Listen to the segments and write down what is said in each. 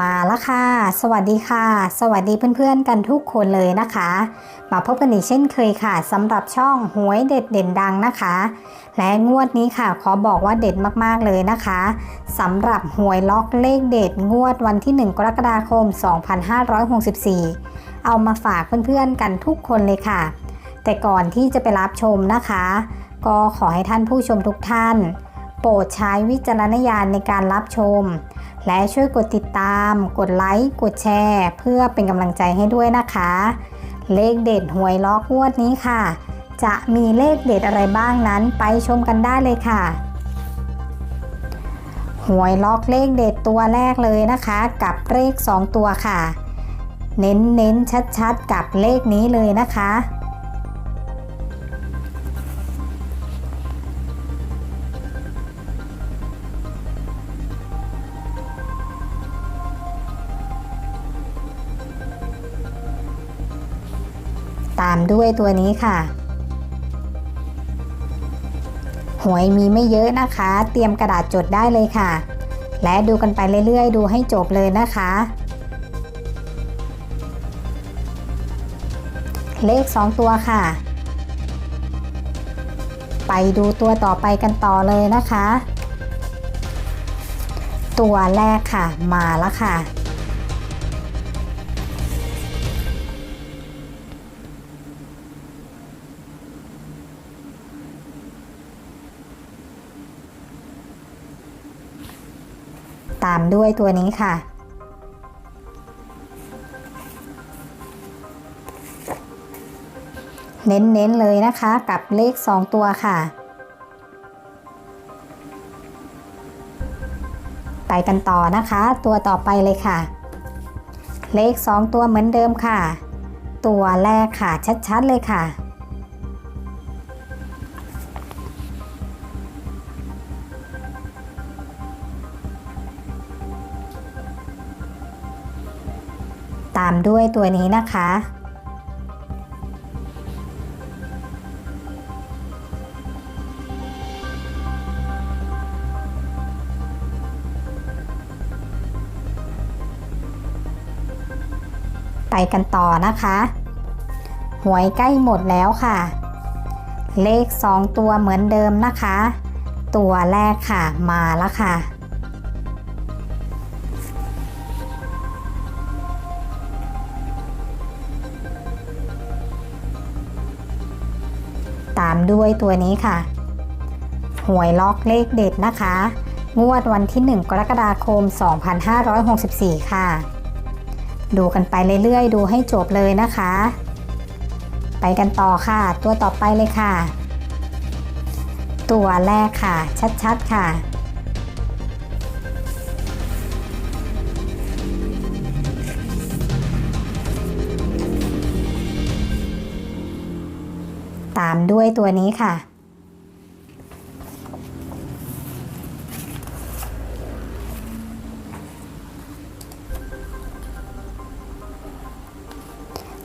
มาแล้วค่ะ สวัสดีค่ะ สวัสดีเพื่อนๆกันทุกคนเลยนะคะ มาพบกันอีกเช่นเคยค่ะสำหรับช่องหวยเด็ดเด่นดังนะคะ และงวดนี้ค่ะ ขอบอกว่าเด็ดมากๆเลยนะคะสำหรับหวยล็อกเลขเด็ดงวดวันที่ 1 กรกฎาคม 2564 เอามาฝากเพื่อนๆกันทุกคนเลยค่ะ แต่ก่อนที่จะไปรับชมนะคะ ก็ขอให้ท่านผู้ชมทุกท่าน โปรดใช้วิจารณญาณในการรับชม และช่วยกดติดตาม กดไลค์ กดแชร์ เพื่อเป็นกำลังใจให้ด้วยนะคะ เลขเด็ดหวยล็อกงวดนี้ค่ะ จะมีเลขเด็ดอะไรบ้างนั้นไปชมกันได้เลยค่ะ หวยล็อกเลขเด็ดตัวแรกเลยนะคะ กับเลข 2 ตัวค่ะ เน้นเน้นชัดชัดๆกับเลขนี้เลยนะคะ ตามด้วยตัวนี้ค่ะ หวยมีไม่เยอะนะคะ เตรียมกระดาษจดได้เลยค่ะ และดูกันไปเรื่อยๆ ดูให้จบเลยนะคะ เลข 2 ตัวค่ะ ไปดูตัวต่อไปกันต่อเลยนะคะ ตัวแรกค่ะมาแล้วค่ะ ตามด้วยตัวนี้ค่ะ เน้นๆเลยนะคะกับเลข 2 ตัวค่ะ ไปกันต่อนะคะ ตัวต่อไปเลยค่ะ เลข 2 ตัวเหมือนเดิมค่ะ ตัวแรกค่ะชัดๆเลยค่ะ ตามด้วยตัวนี้นะคะ ไปกันต่อนะคะ หวยใกล้หมดแล้วค่ะ เลข 2 ตัวเหมือนเดิมนะคะ ตัวแรกค่ะมาแล้วค่ะ ด้วยตัวนี้ค่ะ หวยล็อกเลขเด็ดนะคะ งวดวันที่ 1 กรกฎาคม 2564 ค่ะ ดูกันไปเรื่อยๆ ดูให้จบเลยนะคะ ไปกันต่อค่ะ ตัวต่อไปเลยค่ะ ตัวแรกค่ะ ชัดๆค่ะ ตามด้วยตัวนี้ค่ะ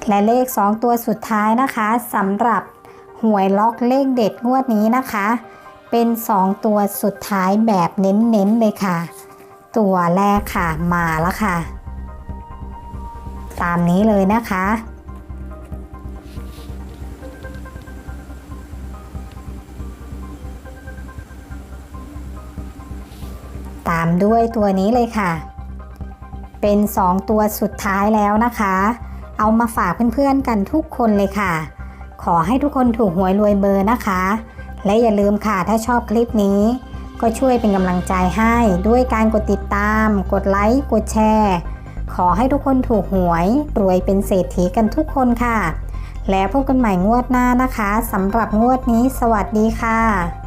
และเลข 2 ตัวสุดท้ายนะคะสำหรับหวยล็อกเลขเด็ดงวดนี้นะคะ เป็น 2 ตัวสุดท้ายแบบเน้นๆเลยค่ะ ตัวแรกค่ะมาแล้วค่ะ ตามนี้เลยนะคะ ตามด้วยตัวนี้เลยค่ะ เป็น 2 ตัวสุดท้ายแล้วนะคะ เอามาฝากเพื่อนๆกันทุกคนเลยค่ะ ขอให้ทุกคนถูกหวยรวยเบอร์นะคะ และอย่าลืมค่ะถ้าชอบคลิปนี้ ก็ช่วยเป็นกำลังใจให้ด้วยการกดติดตาม กดไลค์ กดแชร์ ขอให้ทุกคนถูกหวยรวยเป็นเศรษฐีกันทุกคนค่ะ แล้วพบกันใหม่งวดหน้านะคะสำหรับงวดนี้ สวัสดีค่ะ